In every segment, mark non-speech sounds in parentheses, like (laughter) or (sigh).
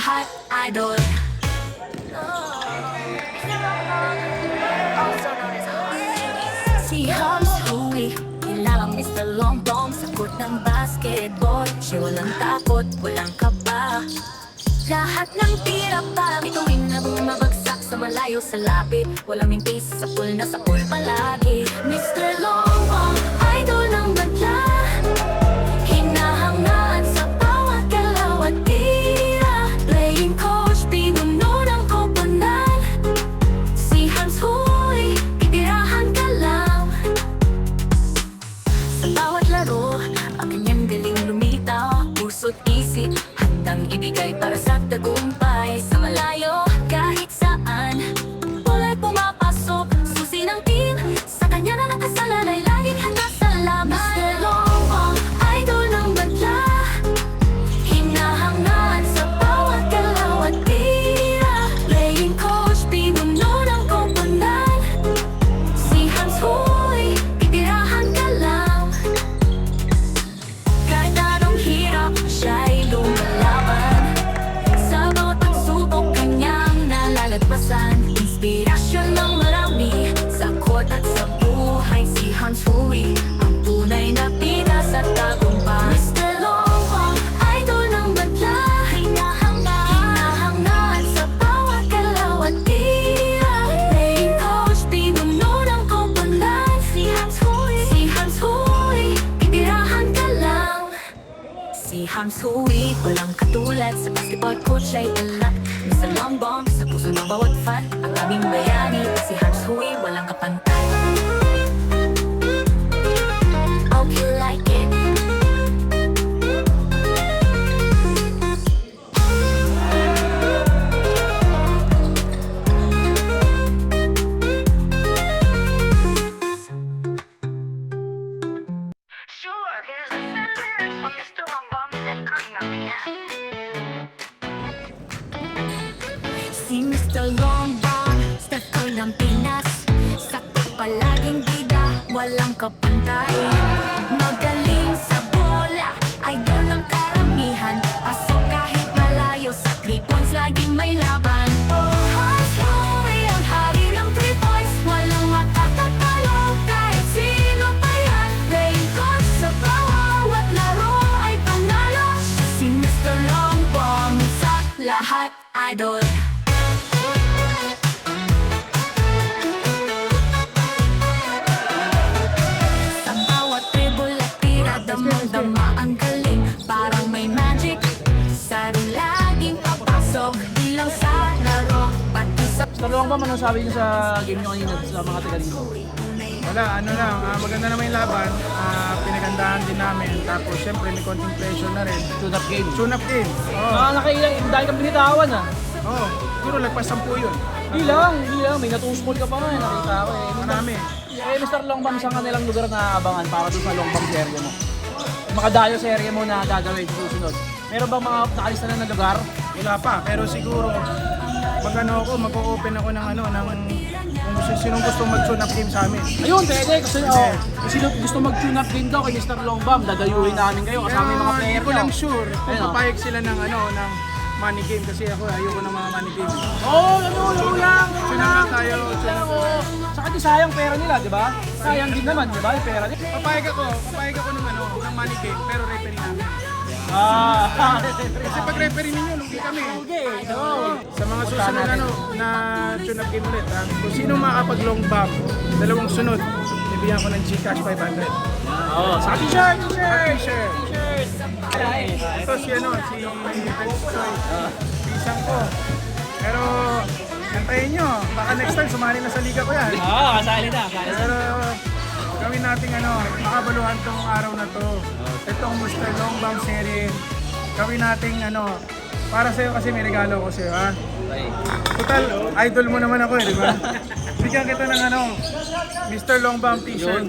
lahat, idol. Si Hams Hui, kilawang Mr. Long Dong Sagot ng basketball Siya walang takot, walang kaba. Lahat ng tira pa Bituin na bumabagsak sa malayo sa lapit Walang mintis sa pool na sa pool palagi. Mr. Long Dong, idol ng banla ang kanyang galing lumitaw Puso't isip, handang ibigay para sa tagumpay Huy, ang tunay na pina sa tagumpay Mr. Longwang, idol ng badla Hinahangaan sa bawat galaw at tira. Playing coach, pinuno ng koponan. Si Hans Huy, si Hans Huy, titirahan ka lang. Si Hans Hui, walang katulad Sa basketball coach ay alat Sa long bomb, sa puso ng bawat fan Ang aming bayani, Si Mr. Longbong, Steph Curry ng Pinas. Sakto palaging bida, walang kapantay. Magaling sa bola, idol ng karamihan. Pasok kahit malayo sa three points, laging may laban. Hans Hui, ang hari ng three points. Walang makatatalo kahit sino pa yan. Coach sa bawat laro ay panalo. Si Mr. Longbong sa lahat idol Sa Talong ba, anong sabi niyo sa game niyo kanina sa mga taga dito? Wala, ano lang, ah, maganda naman yung laban. Ah, pinagandahan din namin. Tapos syempre may konting pressure na rin. Tune up game. Tune up din. Oo. Ah, nakailang, dahil kang binitawan ah. Oo. Siguro lagpas 10 yun. Di lang, di lang. May natuskol ka pa nga, eh, nakita ko eh. Marami. Eh, Mr. Longbam, saan kanilang lugar na aabangan para doon sa Longbam serye mo? Makadayo serye mo na gagawin sa susunod. Meron bang mga nakalista na ng lugar? Wala pa. Pero siguro, pag ano ako, mag-open ako ng ano, ng kung gusto, sinong gusto mag-tune up game sa amin. Ayun, pwede. Kasi oh, kung sino gusto mag-tune up game daw kay Mr. Longbam, dadayuhin namin kayo kasama yung mga player hindi ko nyo. lang sure kung Ayun, oh. papayag sila ng ano, ng money game kasi ako ayoko ng mga money game. Oo, oh, ano, ano lang. Tune up lang tayo. Tune up, oo. Saka di sayang pera nila, di ba? Sayang din naman, di ba? Yung pera nila. Papayag ako, papayag ako ng ano, ng money game, pero referee namin. Ah, Kasi pag referee ninyo, lugi kami. Oo. Sa mga susunod ano, na tune up game ulit, ah, kung sino makapag long bomb, dalawang sunod, bibigyan ko ng Gcash 500. Oh, sa t-shirt, t-shirt. T-shirt. Ito si ano, si Prince Choi. Pisang ko. Pero, antayin nyo, baka next time sumali na sa liga ko yan. Oo, kasali na. Pero, gawin natin ano, tong araw na to. Itong Mr. Long Bomb series. Gawin natin ano, para sa'yo kasi may regalo ko sa'yo, ha? Total, idol mo naman ako eh, di ba? (laughs) Bigyan kita ng ano, Mr. Long Bomb t-shirt.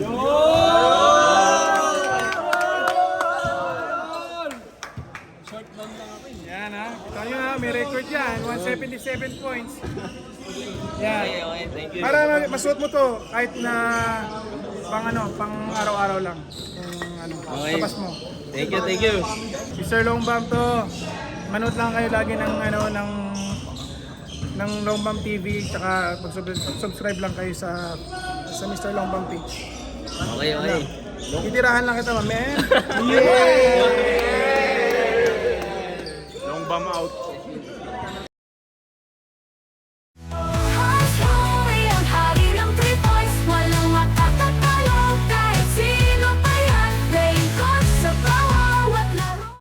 Yan ha. Kita nyo ha, may record yan. 177 points. Yan. Para ma- masuot mo to kahit na pang ano, pang araw-araw lang. Kung ano, labas mo. Thank you, thank you. Si Sir Longbam to. Manood lang kayo lagi ng ano ng ng Longbam TV tsaka mag-subscribe lang kayo sa sa Mr. Longbam page. Okay, okay. Titirahan lang kita, man. Long bomb out.